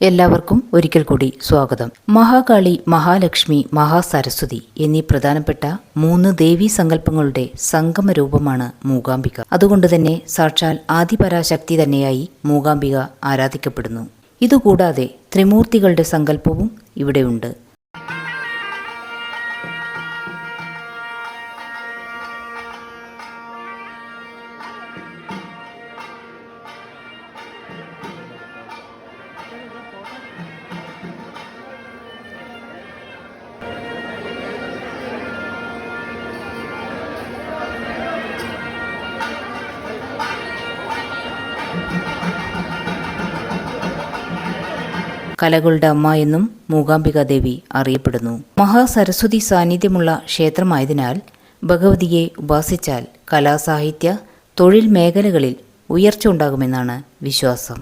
എല്ലാവർക്കും ഒരിക്കൽ കൂടി സ്വാഗതം. മഹാകാളി മഹാലക്ഷ്മി മഹാസരസ്വതി എന്നീ പ്രധാനപ്പെട്ട മൂന്ന് ദേവീ സങ്കല്പങ്ങളുടെ സംഗമ രൂപമാണ് മൂകാംബിക. അതുകൊണ്ട് തന്നെ സാക്ഷാൽ ആദിപരാശക്തി തന്നെയായി മൂകാംബിക ആരാധിക്കപ്പെടുന്നു. ഇതുകൂടാതെ ത്രിമൂർത്തികളുടെ സങ്കല്പവും ഇവിടെയുണ്ട്. കലകളുടെ അമ്മ എന്നും മൂകാംബിക ദേവി അറിയപ്പെടുന്നു. മഹാസരസ്വതി സാന്നിധ്യമുള്ള ക്ഷേത്രമായതിനാൽ ഭഗവതിയെ ഉപാസിച്ചാൽ കലാസാഹിത്യ തൊഴിൽ മേഖലകളിൽ ഉയർച്ച ഉണ്ടാകുമെന്നാണ് വിശ്വാസം.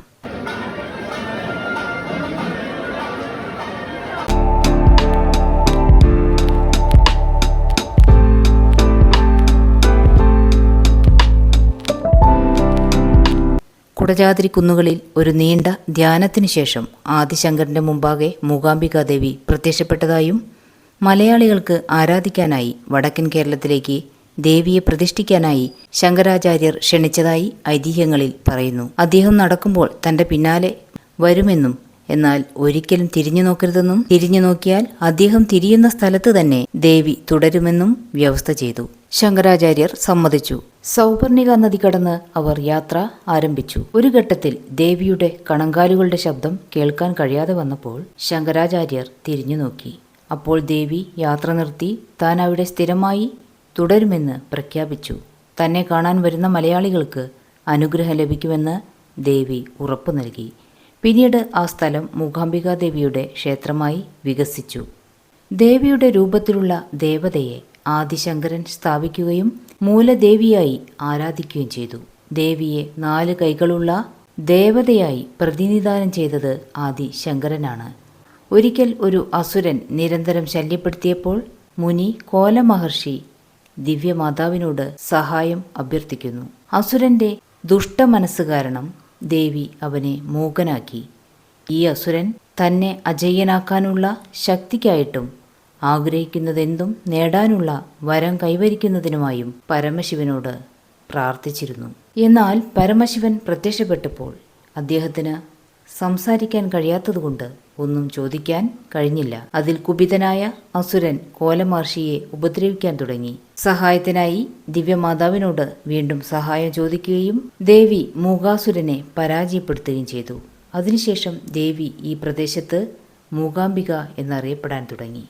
കുടജാദ്രി കുന്നുകളിൽ ഒരു നീണ്ട ധ്യാനത്തിനു ശേഷം ആദിശങ്കരന്റെ മുമ്പാകെ മൂകാംബികാദേവി പ്രത്യക്ഷപ്പെട്ടതായും മലയാളികൾക്ക് ആരാധിക്കാനായി വടക്കൻ കേരളത്തിലേക്ക് ദേവിയെ പ്രതിഷ്ഠിക്കാനായി ശങ്കരാചാര്യർ ക്ഷണിച്ചതായി ഐതിഹ്യങ്ങളിൽ പറയുന്നു. അദ്ദേഹം നടക്കുമ്പോൾ തന്റെ പിന്നാലെ വരുമെന്നും എന്നാൽ ഒരിക്കലും തിരിഞ്ഞു നോക്കരുതെന്നും തിരിഞ്ഞു നോക്കിയാൽ അദ്ദേഹം തിരിയുന്ന സ്ഥലത്ത് തന്നെ ദേവി തുടരുമെന്നും വ്യവസ്ഥ ചെയ്തു. ശങ്കരാചാര്യർ സമ്മതിച്ചു. സൗപർണിക നദി കടന്ന് അവർ യാത്ര ആരംഭിച്ചു. ഒരു ഘട്ടത്തിൽ ദേവിയുടെ കണങ്കാലുകളുടെ ശബ്ദം കേൾക്കാൻ കഴിയാതെ വന്നപ്പോൾ ശങ്കരാചാര്യർ തിരിഞ്ഞു നോക്കി. അപ്പോൾ ദേവി യാത്ര നിർത്തി താൻ അവിടെ സ്ഥിരമായി തുടരുമെന്ന് പ്രഖ്യാപിച്ചു. തന്നെ കാണാൻ വരുന്ന മലയാളികൾക്ക് അനുഗ്രഹം ലഭിക്കുമെന്ന് ദേവി ഉറപ്പു നൽകി. പിന്നീട് ആ സ്ഥലം മൂകാംബികാ ദേവിയുടെ ക്ഷേത്രമായി വികസിച്ചു. ദേവിയുടെ രൂപത്തിലുള്ള ദേവതയെ ആദിശങ്കരൻ സ്ഥാപിക്കുകയും മൂലദേവിയായി ആരാധിക്കുകയും ചെയ്തു. ദേവിയെ നാല് കൈകളുള്ള ദേവതയായി പ്രതിനിധാനം ചെയ്തത് ആദി ശങ്കരനാണ് ഒരിക്കൽ ഒരു അസുരൻ നിരന്തരം ശല്യപ്പെടുത്തിയപ്പോൾ മുനി കോലമഹർഷി ദിവ്യമാതാവിനോട് സഹായം അഭ്യർത്ഥിക്കുന്നു. അസുരന്റെ ദുഷ്ടമനസ്സ് കാരണം ദേവി അവനെ മൂകനാക്കി. ഈ അസുരൻ തന്നെ അജയ്യനാക്കാനുള്ള ശക്തിക്കായിട്ടും ആഗ്രഹിക്കുന്നതെന്തും നേടാനുള്ള വരം കൈവരിക്കുന്നതിനുമായും പരമശിവനോട് പ്രാർത്ഥിച്ചിരുന്നു. എന്നാൽ പരമശിവൻ പ്രത്യക്ഷപ്പെട്ടപ്പോൾ അദ്ദേഹത്തിന് സംസാരിക്കാൻ കഴിയാത്തതുകൊണ്ട് ഒന്നും ചോദിക്കാൻ കഴിഞ്ഞില്ല. അതിൽ കുപിതനായ അസുരൻ കോലമഹർഷിയെ ഉപദ്രവിക്കാൻ തുടങ്ങി. സഹായത്തിനായി ദിവ്യമാതാവിനോട് വീണ്ടും സഹായം ചോദിക്കുകയും ദേവി മൂകാസുരനെ പരാജയപ്പെടുത്തുകയും ചെയ്തു. അതിനുശേഷം ദേവി ഈ പ്രദേശത്ത് മൂകാംബിക എന്നറിയപ്പെടാൻ തുടങ്ങി.